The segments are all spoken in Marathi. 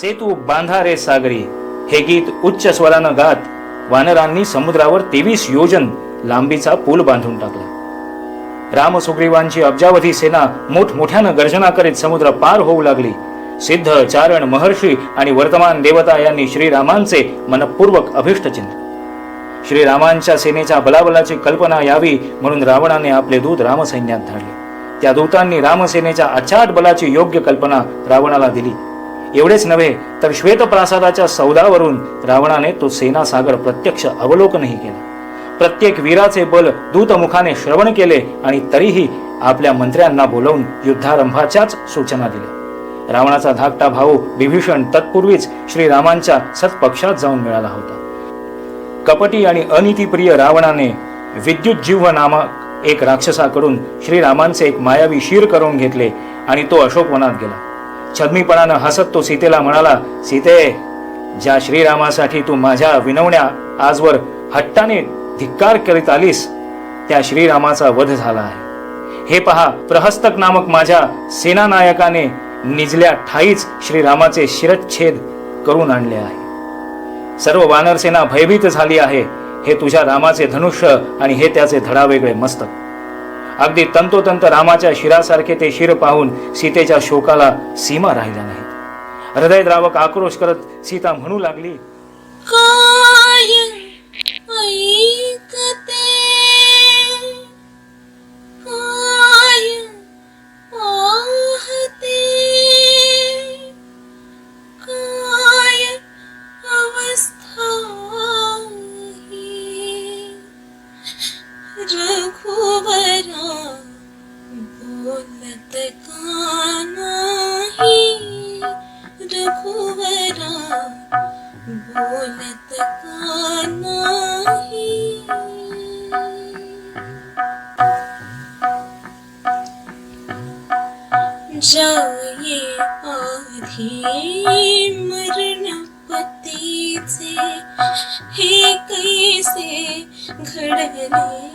सेतू बांधा रे सागरी. हे गीत उच्च स्वरानं गात. वानरांनी समुद्रावर तेवीस योजन लांबीचा पूल बांधून टाकला. राम सुग्रीवांची अब्जावधी सेना मोठमोठ्यानं गर्जना करीत समुद्र पार होऊ लागली. सिद्ध चारण महर्षी आणि वर्तमान देवता यांनी श्रीरामांचे मनपूर्वक अभिष्ट चिंतन श्रीरामांच्या सेनेच्या बलाबलाची कल्पना यावी म्हणून रावणाने आपले दूत रामसैन्यात धाडले. त्या दूतांनी रामसेनेच्या अचाट बलाची योग्य कल्पना रावणाला दिली. एवढेच नव्हे तर श्वेतप्रासादाच्या सौदावरून रावणाने तो सेना सागर प्रत्यक्ष अवलोकनही केला. प्रत्येक वीराचे बल दूतमुखाने श्रवण केले आणि तरीही आपल्या मंत्र्यांना बोलवून युद्धारंभाच्याच सूचना दिल्या. रावणाचा धाकटा भाऊ विभीषण तत्पूर्वीच श्रीरामांच्या सत्पक्षात जाऊन मिळाला होता. कपटी आणि अनितीप्रिय रावणाने विद्युत जिव्ह नामक एक राक्षसाकडून श्रीरामांचे एक मायावी शीर करून घेतले आणि तो अशोकवनात गेला. छद्मीपणानं हसत तो सीतेला म्हणाला सीते ज्या श्रीरामासाठी तू माझ्या विनवण्या आजवर हट्टाने धिक्कार करीत आलीस त्या श्रीरामाचा वध झाला आहे. हे पहा प्रहस्तक नामक माझ्या सेनानायकाने निजल्या ठाईच श्रीरामाचे शिरच्छेद करून आणले आहे. सर्व वानरसेना भयभीत झाली आहे. हे तुझ्या रामाचे धनुष्य आणि हे त्याचे धडावेगळे मस्तक. अगदी तंतोतंत रामाच्या शिरासारखे ते शिर पाहून सीतेच्या शोकाला सीमा राहिल्या नाहीत. हृदयद्रावक आक्रोश करत सीता म्हणू लागली जाये आधी मरण पतीचे हे कैसे घडले?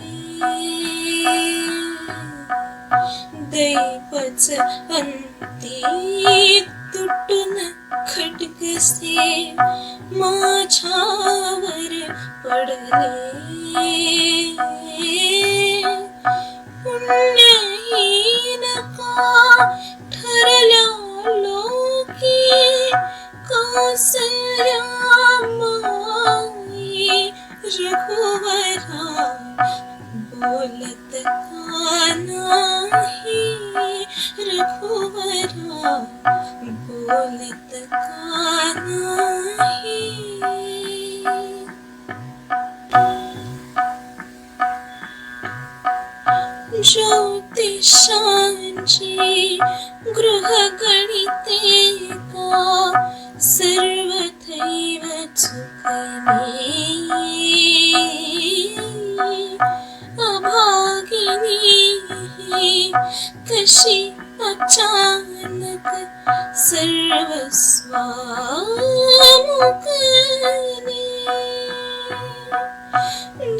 दैवच अंती तुटून खटकसे माझ्यावर पडले. पुण्य लोकी कौसल्या माई रघुवरा बोलत का नाही रघुवरा बोलत का नाही ज्योतिषांची गृहगणिते കശി അച്ചാനക സർവസ്വാമുഖനേ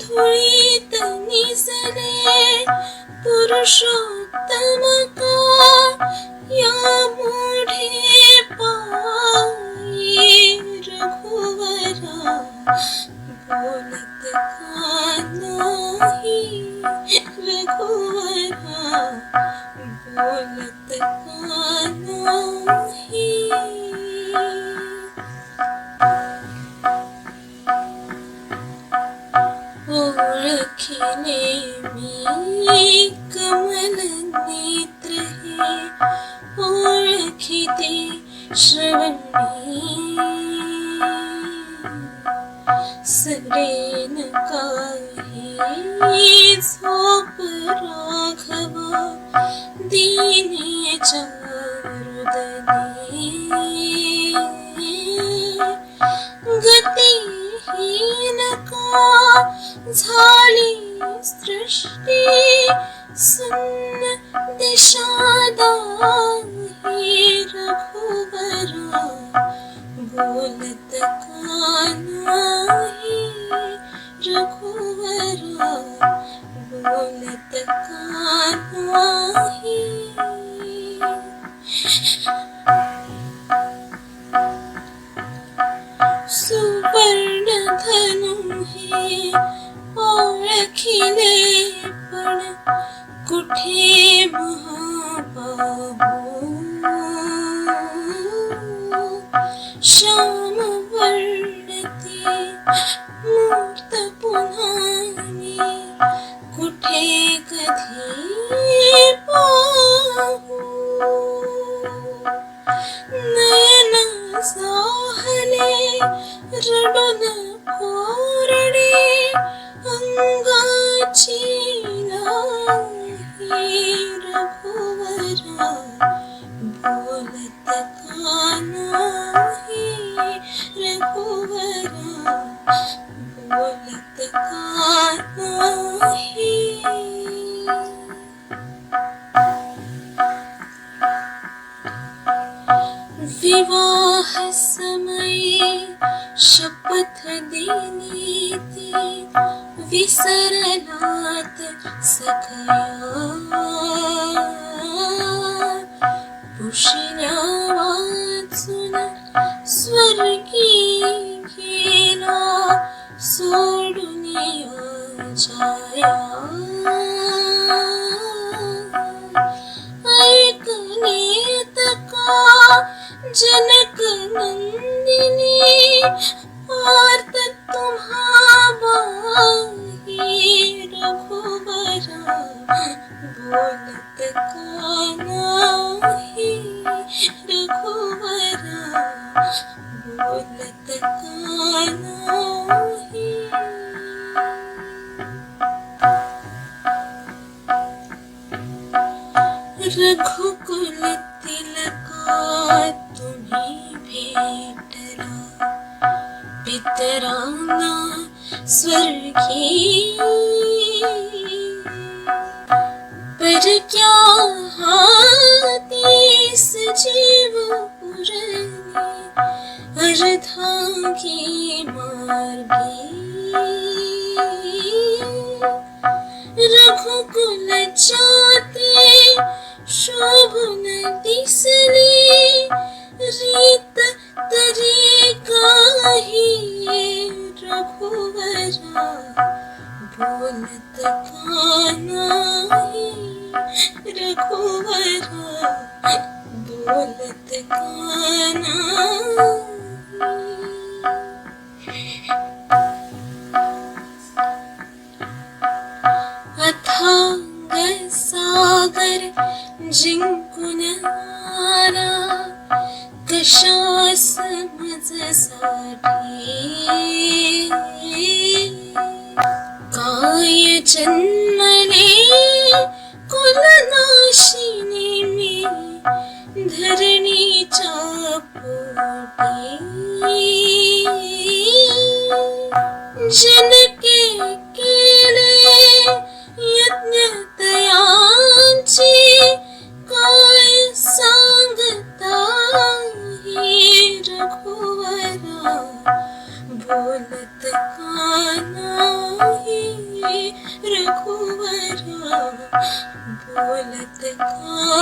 ധുളിത നിസരേ പുരുഷോത്തമക യാമൂഢേ പായേ का या मोढे पायी रघुवरा बोलत का नाही रघुवरा बोलत का नाही ओळखिले मी कमल नेत्र हे ओळखिते श्रवणी सरेन काही झोप राघव दीनेच्या हृदये गतिहीन का झाली सृष्टी सुन्न दिशादा हे रघुवरा बोलत सुवर्णधनु हे ओळखिले पण कुठे महाबाबू சரணாத் சகா रघुकुल तिलका तुम्ही भेटला पितरांना स्वर्गी पर क्या हाती सजीव पुरली अर्धांगी मार्गी रघुकुल जाते शोभून दिसली रीत तरी काही रघुवरा बोलत का नाही रघुवरा बोलत का नाही अथांग सागर जिंकून आला कशास मजसाठी काय जन्मले कुलनाशिनी मी धरणीच्या पोटी जनके う！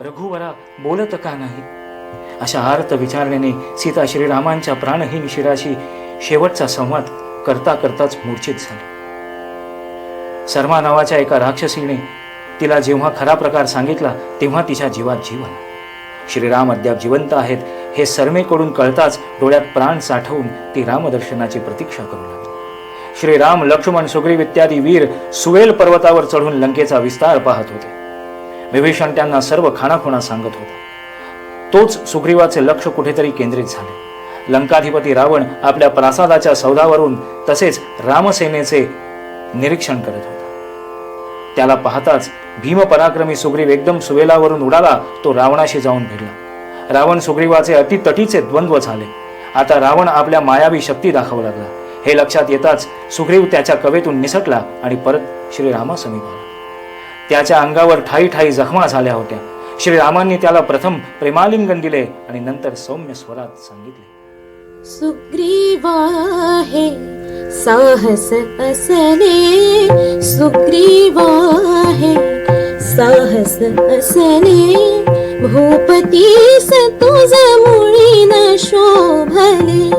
रघुवरा बोलत का नाही? अशा आर्त विचारण्याने सीता श्रीरामांच्या प्राणहीन शिराशी शेवटचा संवाद करता करताच मूर्छित झाली. सर्मा नावाच्या एका राक्षसीने तिला जेव्हा खरा प्रकार सांगितला तेव्हा तिच्या जीवात जीव आला. श्रीराम अद्याप जिवंत आहेत हे सर्मेकडून कळताच डोळ्यात प्राण साठवून ती रामदर्शनाची प्रतीक्षा करू लागली. श्रीराम लक्ष्मण सुग्रीव इत्यादी वीर सुवेल पर्वतावर चढून लंकेचा विस्तार पाहत होते. विभीषण त्यांना सर्व खाणाखुणा सांगत होता. तोच सुग्रीवाचे लक्ष कुठेतरी केंद्रित झाले. लंकाधिपती रावण आपल्या प्रासादाच्या सौदावरून तसेच रामसेनेचे निरीक्षण करत होता. त्याला पाहताच भीम पराक्रमी सुग्रीव एकदम सुवेलावरून उडाला तो रावणाशी जाऊन भिडला. रावण सुग्रीवाचे अतितटीचे द्वंद्व झाले. आता रावण आपल्या मायावी शक्ती दाखवू लागला. हे लक्षात येताच सुग्रीव त्याच्या कवेतून निसटला आणि परत श्रीरामासमीप आला. त्याच्या अंगावर ठाई ठाई जखमा झाल्या होत्या. श्रीरामांनी त्याला प्रथम प्रेमालिंगन दिले आणि नंतर सौम्य स्वरात सांगितले. सुग्रीवा हे साहस असले. सुग्रीवा हे साहस असले. भूपतीस तुझ मुळी न शोभले.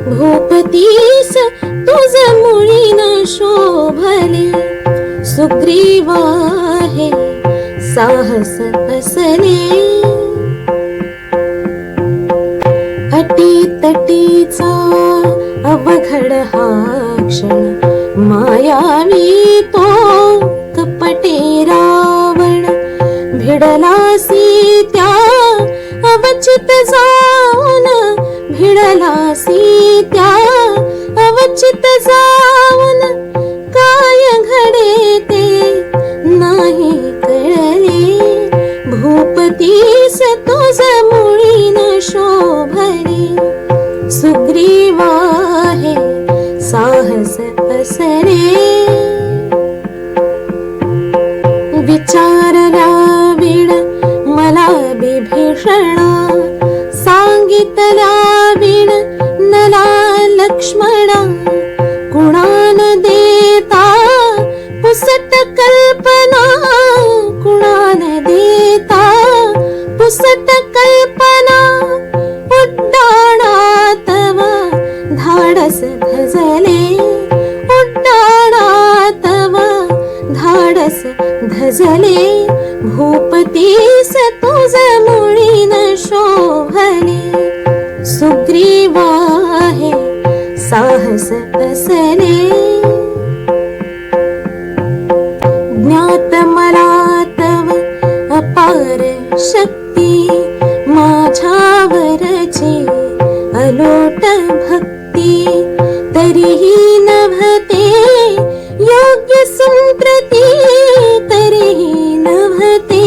भूपतीस तुझ मुळी न शोभले. सुग्रीवा हे साहस असले अटी तटीचा अवघड हा क्षण मायावी तो कपटे रावण भिडलासी त्या अवचित जाऊन भिडलासी त्या बिभीषणा सांगितला साहस असले ज्ञात मला तव अपार शक्ती माझ्यावरची अलोट भक्ती तरीही नभते योग्य संप्रती तरीही नभते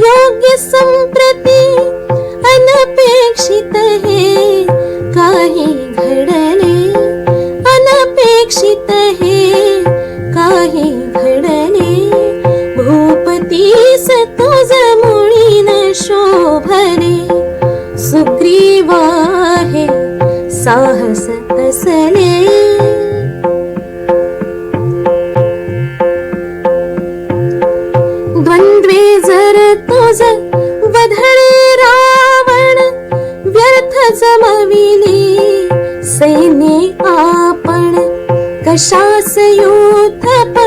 योग्य संप्रती अनपेक्षित हे काही सुग्रीवा हे साहस असले. द्वंद्वे जर तुझ वधळे रावण व्यर्थ जमविली सैने आपण. कशास युथप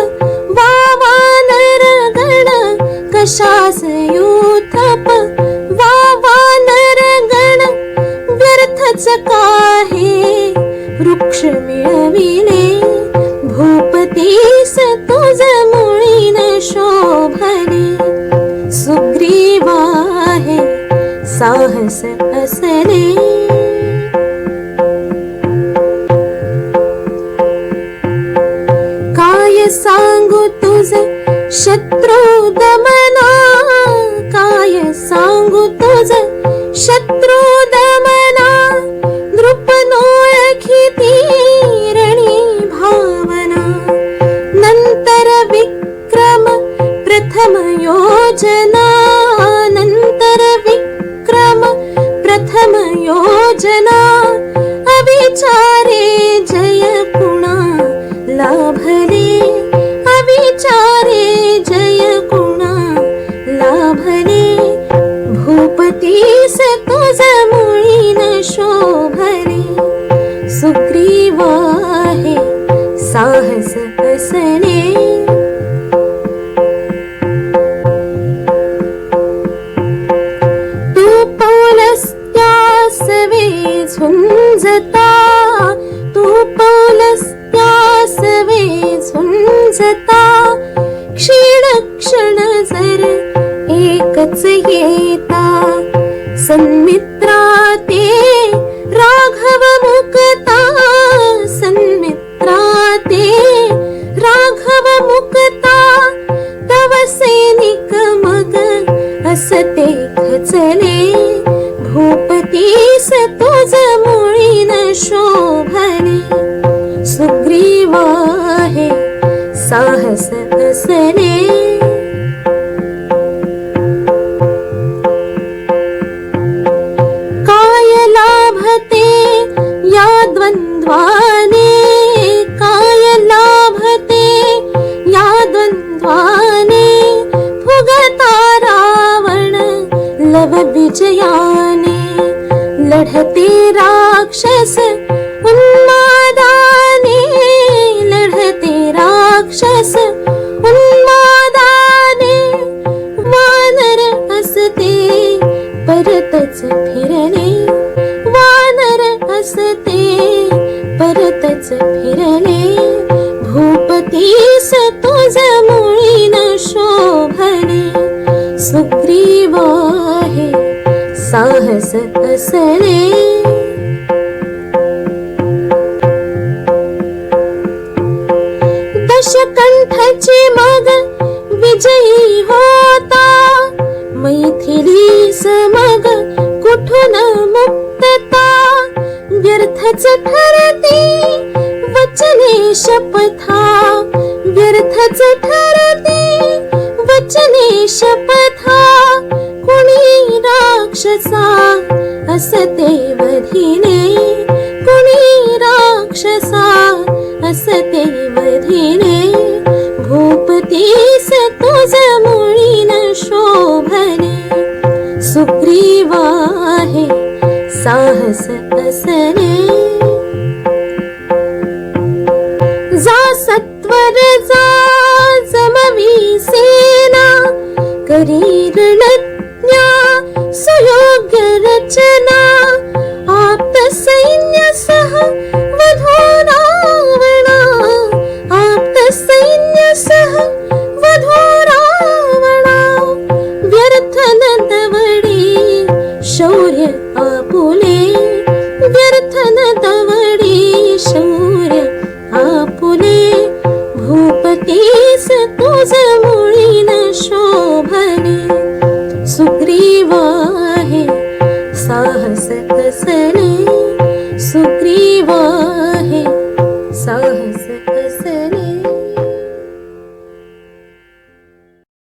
वावा नरगण कशास युथप साहस असले। काय सांगू तुझ शत्रू दमना सुख्रीवा साहस साहस असले। दशकंठचे मग विजयी होता। मैथिली समग कुठून मुक्तता? व्यर्थच ठरती वचने शपथा। व्यर्थच ठरती वचने शपथा। राक्षसा असते वधिने कुणी राक्षसा असते वधिने भूपती सतुज वधिरे भोपति शोभरेक्रीवा साहस असने 三。